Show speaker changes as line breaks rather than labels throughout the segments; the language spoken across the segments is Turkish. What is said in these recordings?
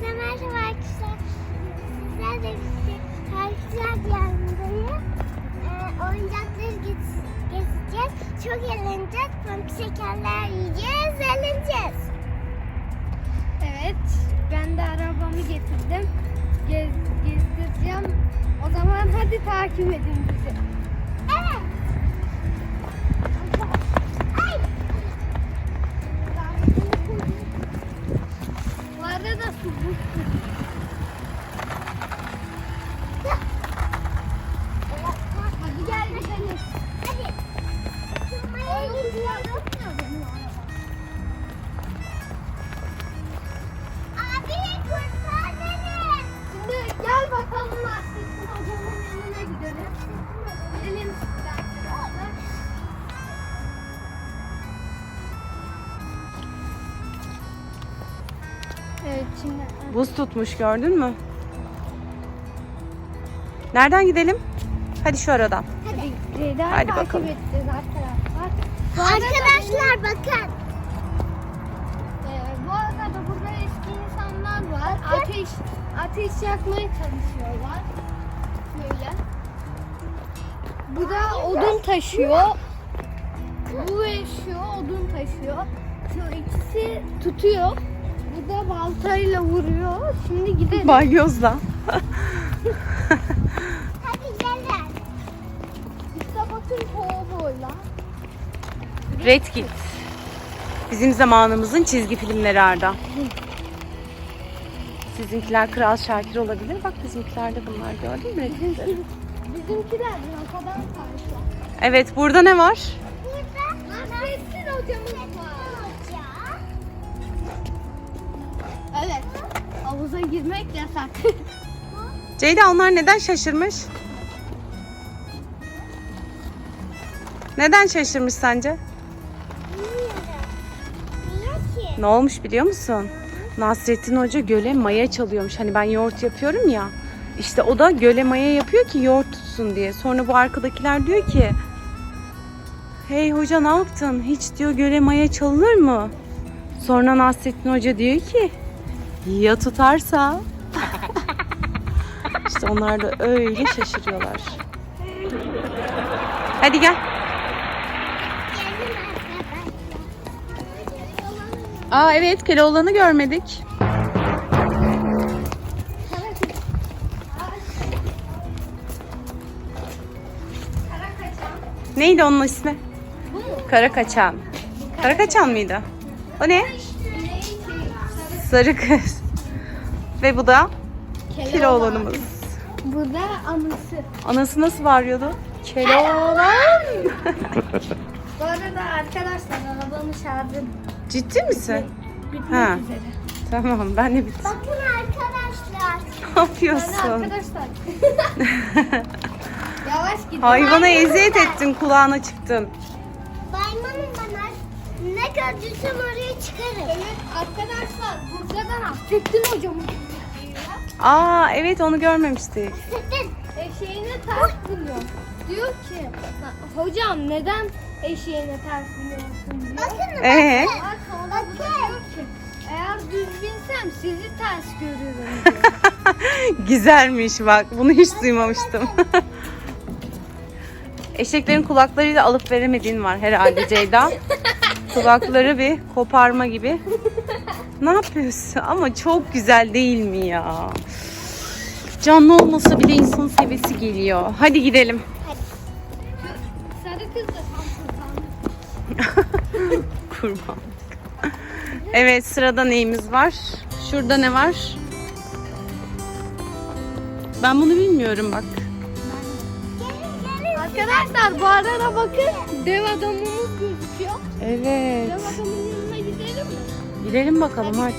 Herkese merhaba arkadaşlar. Sizlerle birlikte Harikalar Diyarı'ndayım. Ee, oyuncakları gez- gezeceğiz. Çok eğleneceğiz. Pamuk şekerler yiyeceğiz, eğleneceğiz.
Evet, ben de arabamı getirdim. Gez, gezdireceğim. O zaman hadi takip edin bizi. Buz
tutmuş gördün mü? Nereden gidelim? Hadi şu aradan.
hadi
Hadi bakalım.
Arkadaşlar
bakın.
Ee, bu arada burada eski insanlar var. Ateş ateş yakmaya çalışıyorlar. Böyle. Bu da odun taşıyor. Bu ve şu odun taşıyor. Şu ikisi tutuyor. Bu da baltayla vuruyor. Şimdi gidelim.
Balyozla.
Hadi gelin.
Bakın kovboyla.
Red Kit. Bizim zamanımızın çizgi filmleri Arda. Sizinkiler Kral Şakir olabilir. Bak bizimkiler de bunlar gördün mü? Red Kit'leri?
Bizimki, bizimkiler ne kadar farklı.
Evet burada ne var?
Burada
Nasrettin hocamız var. Havuza girmek yasak.
Ceyda onlar neden şaşırmış? Neden şaşırmış sence?
Bilmiyorum. Niye ki?
Ne olmuş biliyor musun? Nasrettin Hoca göle maya çalıyormuş. Hani ben yoğurt yapıyorum ya. İşte o da göle maya yapıyor ki yoğurt tutsun diye. Sonra bu arkadakiler diyor ki Hey hoca ne yaptın? Hiç diyor göle maya çalınır mı? Sonra Nasrettin Hoca diyor ki ya tutarsa? işte onlar da öyle şaşırıyorlar. Hadi gel. Aa evet Keloğlan'ı görmedik. Neydi onun ismi? Kara kaçan. Kara kaçan mıydı? O ne? Sarı kız. Ve bu da Keloğlan'ımız.
Bu da anısı.
Anası nasıl bağırıyordu? Keloğlan.
Bu arada arkadaşlar arabamın şarjı
Ciddi misin?
bitmek
Ha.
üzere.
Tamam ben de bitti.
Bakın arkadaşlar.
Ne yapıyorsun?
arkadaşlar. Yavaş gidin.
Hayvana eziyet ettin kulağına çıktın.
Gördüysem oraya çıkarım.
Evet arkadaşlar burada da Nasrettin hocamın
Aa evet onu görmemiştik.
Eşeğine ters biniyor. Diyor ki "Ha, hocam neden eşeğine ters biniyorsun diyor.
Bakın.
Ee?
Bak sonra bu da diyor ki eğer düz binsem sizi ters görürüm diyor.
Güzelmiş bak. Bunu hiç duymamıştım. Eşeklerin kulaklarıyla alıp veremediğin var herhalde Ceyda. Kulakları bir koparma gibi. Ne yapıyorsun? Ama çok güzel değil mi ya? Canlı olmasa bile insanın sevesi geliyor. Hadi gidelim.
Sarı kız da tam kurtarmış.
Kurban. Evet sırada neyimiz var? Şurada ne var? Ben bunu bilmiyorum bak.
Arkadaşlar bu arada bakın dev adamımız gözüküyor.
Evet.
Adamın yanına gidelim mi?
Gidelim bakalım hadi.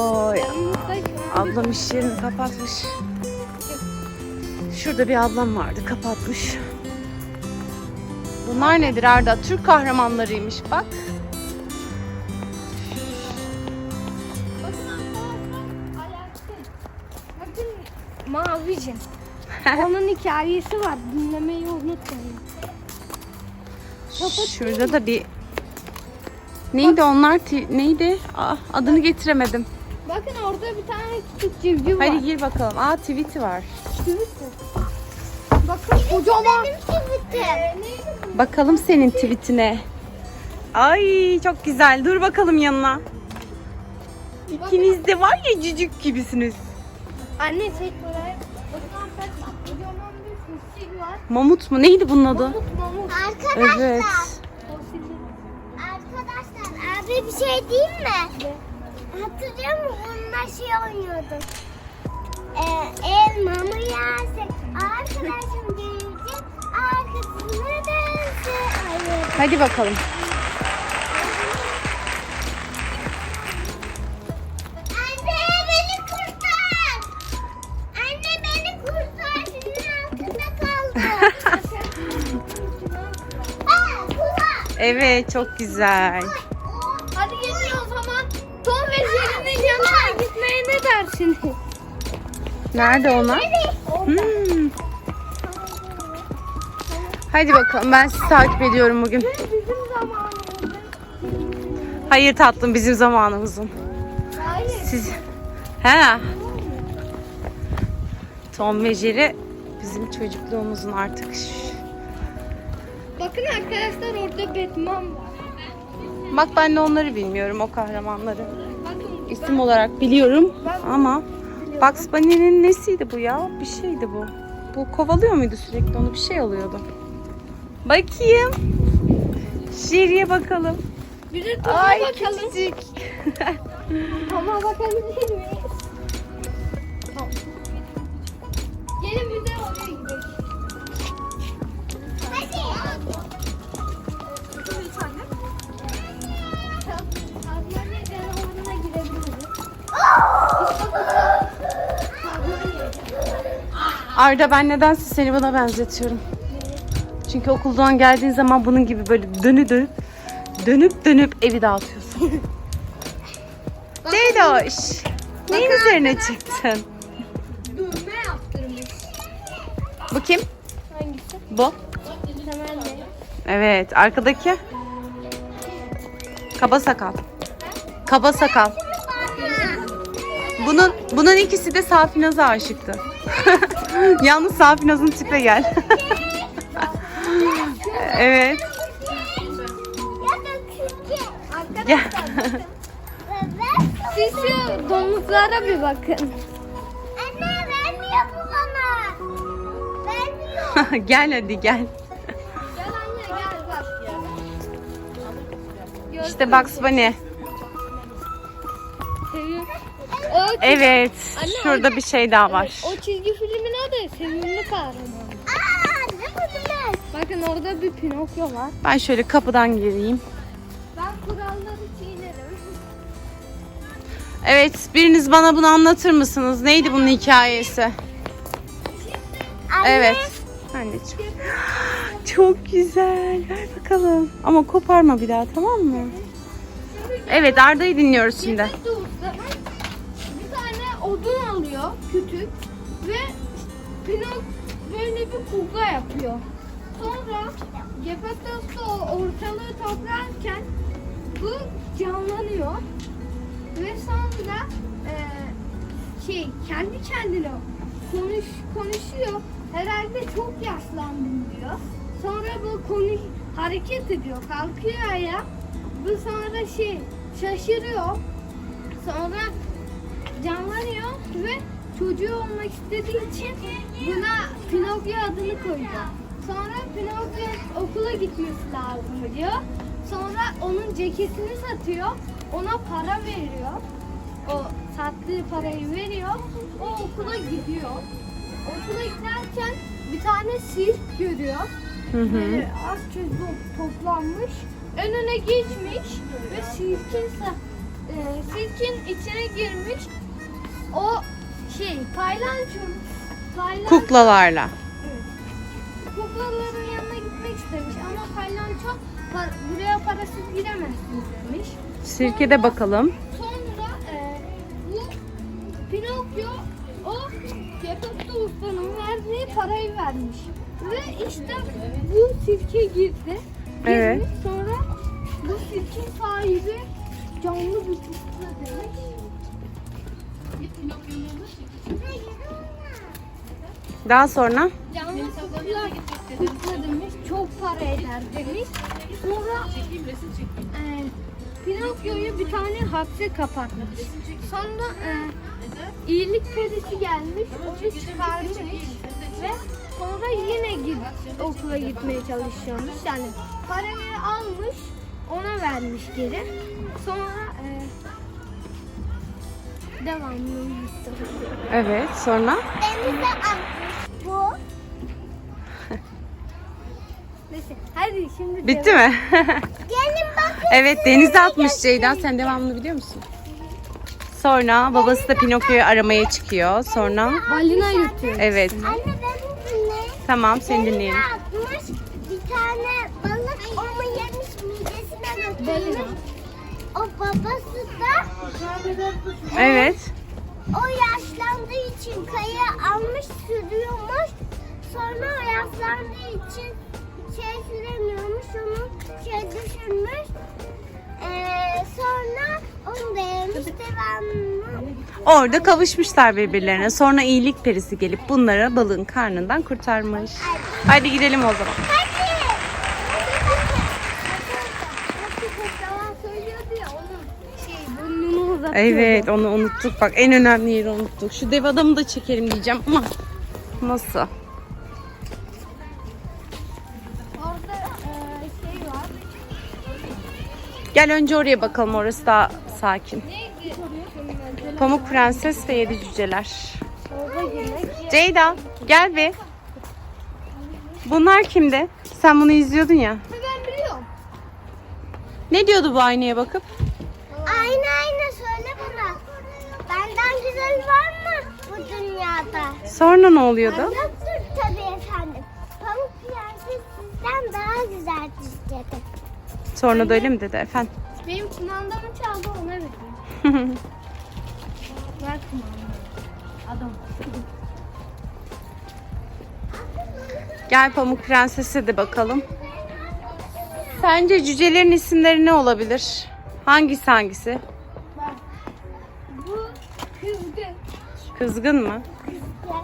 Oy ablam iş yerini kapatmış. Şurada bir ablam vardı kapatmış. Bunlar nedir Arda? Türk kahramanlarıymış bak.
Mavicim. Onun hikayesi var. Dinlemeyi unutmayın.
Şurada da bir Neydi onlar? Neydi? Ah, adını getiremedim.
Bakın orada bir tane küçük civciv var.
Hadi gir bakalım. Aa tweet'i var.
Civciv. Bakın kocaman.
Benim tweetim.
Ee?
Bakalım senin tweetine. Ay çok güzel. Dur bakalım yanına. İkiniz de var ya cücük gibisiniz.
Anne çek buraya. Bakın arkadaşlar kocaman bir fosil var.
Mamut mu? Neydi bunun adı?
Mamut mamut.
Arkadaşlar.
Evet.
Arkadaşlar abi bir şey diyeyim mi? Hatırlıyor musun? Bununla şey oynuyorduk. Ee, elmamı yersek arkadaşım gelecek arkasını dönse.
Hadi bakalım. Evet çok güzel.
Hadi gelin o zaman Tom ve Jerry'nin yanına gitmeye ne dersiniz?
Nerede onlar? Hmm. Hadi bakalım ben sizi takip ediyorum bugün. Hayır tatlım bizim zamanımızın. Siz... He. Tom ve Jerry bizim çocukluğumuzun artık.
Bakın arkadaşlar orada Batman var.
Bak ben de onları bilmiyorum o kahramanları.
Bakın
İsim olarak biliyorum ama Bugs Bunny'nin nesiydi bu ya? Bir şeydi bu. Bu kovalıyor muydu sürekli onu bir şey oluyordu. Bakayım. Jerry'e bakalım.
bir de Tom'a
Ay
bakalım.
küçücük.
Tom'a bakabilir miyiz? Gelin bir de oraya gidelim.
Arda ben nedense seni buna benzetiyorum. Çünkü okuldan geldiğin zaman bunun gibi böyle dönüp dönüp dönüp dönüp evi dağıtıyorsun. Ceydoş. Neyin üzerine çıktın?
Dövme yaptırmış.
Bu kim?
Hangisi?
Bu. Evet. Arkadaki? Kaba sakal. Kaba sakal. Bunun bunun ikisi de Safinaz'a aşıktı. Yalnız Safinaz'ın tipe gel. evet. Gel.
Siz şu domuzlara bir bakın.
Anne vermiyor bu bana. Vermiyor.
gel hadi. Gel İşte Bugs Bunny.
O,
Evet.
Anne,
Şurada
anne.
bir şey daha var.
o çizgi filmin adı Sevimli Kahraman.
Aa ne ben?
Bakın orada bir Pinokyo var.
Ben şöyle kapıdan gireyim.
Ben kuralları çiğnerim.
Evet, biriniz bana bunu anlatır mısınız? Neydi bunun hikayesi?
Anne.
Evet. Anneciğim. Çok güzel. Ver bakalım. Ama koparma bir daha tamam mı? Evet Arda'yı dinliyoruz şimdi.
Bir tane odun alıyor kütük ve Pinok böyle bir kukla yapıyor. Sonra Gepettos da o ortalığı toplarken bu canlanıyor ve sonra e, şey kendi kendine konuş konuşuyor. Herhalde çok yaşlandım diyor. Sonra bu konuş hareket ediyor, kalkıyor ayağa. Bu sonra şey şaşırıyor. Sonra canlanıyor ve çocuğu olmak istediği için buna Pinokyo adını koyuyor. Sonra Pinokyo okula gitmesi lazım diyor. Sonra onun ceketini satıyor. Ona para veriyor. O sattığı parayı veriyor. O okula gidiyor. Okula giderken bir tane sirk görüyor.
Hı hı.
Böyle az çocuk toplanmış. Önüne geçmiş ve sirkin, sa- e, sirkin içine girmiş. O şey paylanço, paylan,
Kuklalarla.
Evet. kuklaların yanına gitmek istemiş ama paylanço par- buraya parasız giremezsiniz demiş.
Sirkede bakalım.
Sonra e, bu Pinokyo o Gepetto ustanın verdiği parayı vermiş. Ve işte bu sirke girdi.
Evet.
Girmiş, Sonra bu sirkin sahibi canlı bir kukla demiş.
Daha sonra
kızlar kutla demiş. Çok para eder demiş. Sonra e, Pinokyo'yu bir tane hapse kapatmış. Sonra e, iyilik perisi gelmiş. Onu çıkarmış. Ve sonra yine git, okula gitmeye çalışıyormuş. Yani parayı almış. Ona vermiş geri. Sonra e, devamlı
evet sonra
Denize atmış bu.
Neyse hadi şimdi
bitti mi?
Gelin bakın.
evet denize atmış Ceyda. Sen devamını biliyor musun? Sonra babası da Pinokyo'yu aramaya çıkıyor. Sonra
Balina yutuyor.
evet.
Anne.
Tamam seni dinleyelim.
atmış bir tane balık onu yemiş midesine götürmüş. O babası da
Evet.
o yaşlandığı için kaya almış sürüyormuş. Sonra o yaşlandığı için şey süremiyormuş onu şey düşürmüş. Ee, sonra.
Orada kavuşmuşlar birbirlerine. Sonra iyilik perisi gelip bunları balığın karnından kurtarmış. Hadi gidelim o zaman. Evet onu unuttuk. Bak en önemli yeri unuttuk. Şu dev adamı da çekelim diyeceğim ama nasıl? Gel önce oraya bakalım. Orası daha sakin. Pamuk Prenses ve Yedi Cüceler. Ceyda gel bir. Bunlar kimdi? Sen bunu izliyordun ya.
Ben biliyorum.
Ne diyordu bu aynaya bakıp?
Ayna ayna söyle bana. Benden güzel var mı bu dünyada?
Sonra ne oluyordu?
Yoktur
Sonra da öyle mi dedi efendim?
Benim kumandamı çaldı ona vereyim. Ver kumandamı. Adam.
Gel Pamuk Prenses'e de bakalım. Sence cücelerin isimleri ne olabilir? Hangisi hangisi?
Bak. Bu kızgın.
Kızgın mı?
Gel.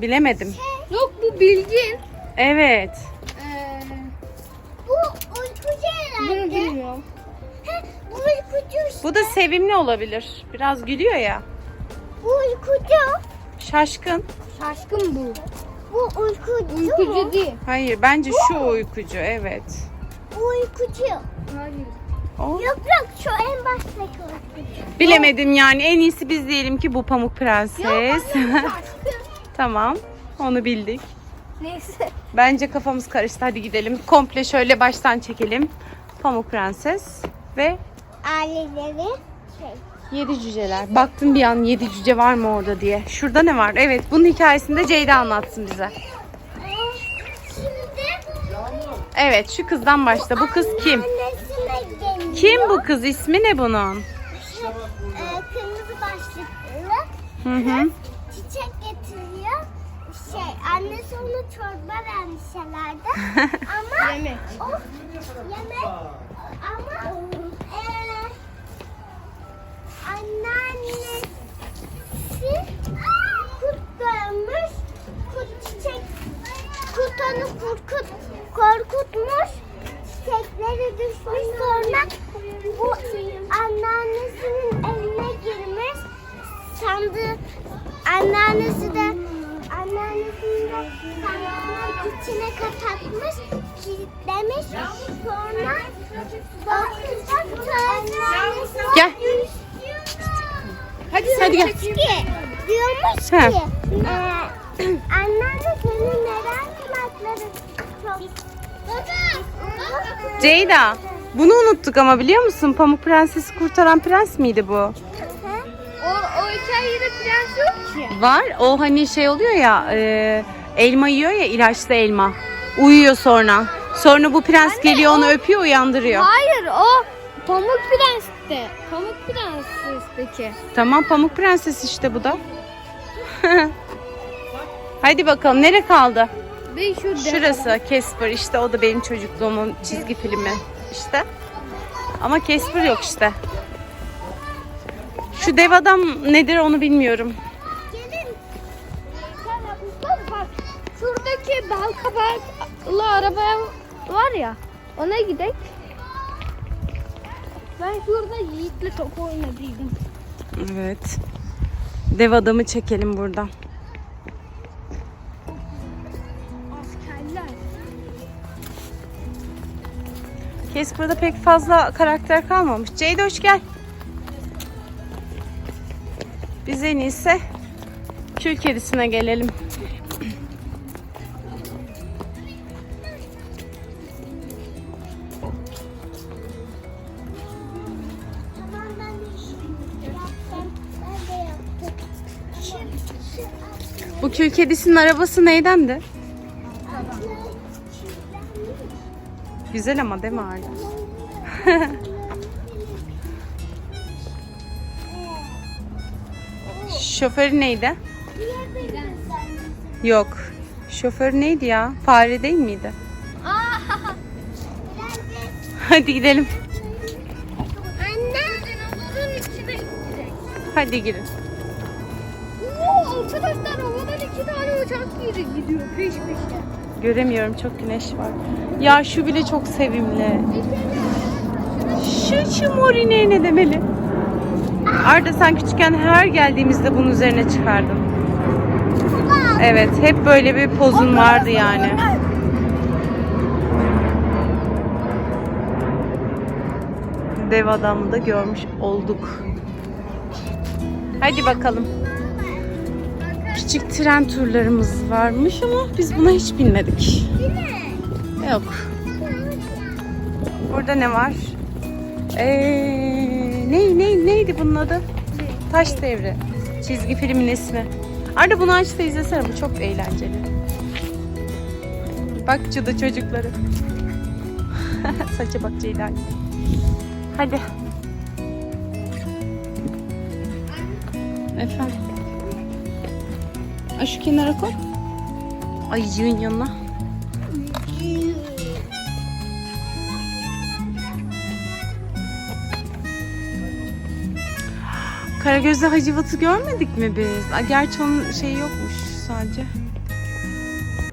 Bilemedim.
Yok bu bilgin.
Evet.
Heh, bu uykucu işte.
Bu da sevimli olabilir. Biraz gülüyor ya.
Bu uykucu.
Şaşkın.
Şaşkın bu.
Bu uykucu,
Uykucu
mu?
değil.
Hayır bence şu uykucu evet.
Bu uykucu.
Hayır.
O.
Yok yok şu en baştaki uykucu.
Bilemedim yani en iyisi biz diyelim ki bu Pamuk Prenses.
Şaşkın.
tamam onu bildik.
Neyse.
Bence kafamız karıştı hadi gidelim. Komple şöyle baştan çekelim. Pamuk Prenses ve
Aileleri şey.
Yedi cüceler. Baktım bir an yedi cüce var mı orada diye. Şurada ne var? Evet bunun hikayesini de Ceyda anlatsın bize. Evet şu kızdan başla. Bu kız kim? Kim bu kız? İsmi ne bunun?
Ee, kırmızı başlıklı
Hı hı.
çiçek getiriyor. Şey annesi ona çorba vermiş herhalde. Ama o yemek ama eee anneannesi kurt görmüş. Kurt çiçek kurt onu korkut, korkutmuş. Çiçekleri düşmüş sonra bu anneannesinin evine girmiş. Sandı anneannesi de anneannesini de içine kapatmış, kilitlemiş. Sonra bakacak anneannesi
Gel.
Hadi,
Hadi gel.
Ki, diyormuş
He.
ki e, anneanne senin neden kulakların çok...
Ceyda. Bunu unuttuk ama biliyor musun? Pamuk Prenses'i kurtaran prens miydi bu?
O, o hikayede prens yok ki.
Var. O hani şey oluyor ya e, elma yiyor ya ilaçlı elma. Uyuyor sonra. Sonra bu prens geliyor onu öpüyor uyandırıyor.
Hayır o Pamuk Prens'te. Pamuk Prenses'teki.
Tamam Pamuk Prenses işte bu da. Hadi bakalım nere kaldı?
Bir şu
Şurası Casper işte o da benim çocukluğumun çizgi filmi işte. Ama Casper yok işte. Şu dev adam nedir onu bilmiyorum.
Gelin.
Bak. Şuradaki bal kabaklı araba var ya. Ona gidek. Ben şurada Yiğit'le top oynadıydım.
Evet. Dev adamı çekelim buradan.
Askerler.
Casper'da pek fazla karakter kalmamış. Ceyda hoş gel. Biz en iyisi kül kedisine gelelim. Kül kedisinin arabası neydendi? Güzel ama değil mi Arda? Şoförü neydi? Yok. Şoför neydi ya? Fare değil miydi? Hadi gidelim. Hadi girin.
Uçak geri gidiyor peş peşe.
Göremiyorum çok güneş var. Ya şu bile çok sevimli. Şu şu morine ne demeli? Arda sen küçükken her geldiğimizde bunun üzerine çıkardın. Evet hep böyle bir pozun vardı yani. Dev adamı da görmüş olduk. Hadi bakalım. Küçük tren turlarımız varmış ama biz buna hiç binmedik. Yok. Burada ne var? Ee, ne, ne, neydi bunun adı? Taş Devri. Çizgi filmin ismi. Arda bunu aç da izlesene. Bu çok eğlenceli. Bak cadı çocukları. Saça bak Ceylan. Hadi. Efendim. Ay şu kenara koy. Ayıcığın yanına. Karagöz'de Hacivat'ı görmedik mi biz? Aa, Gerçi onun şeyi yokmuş sadece.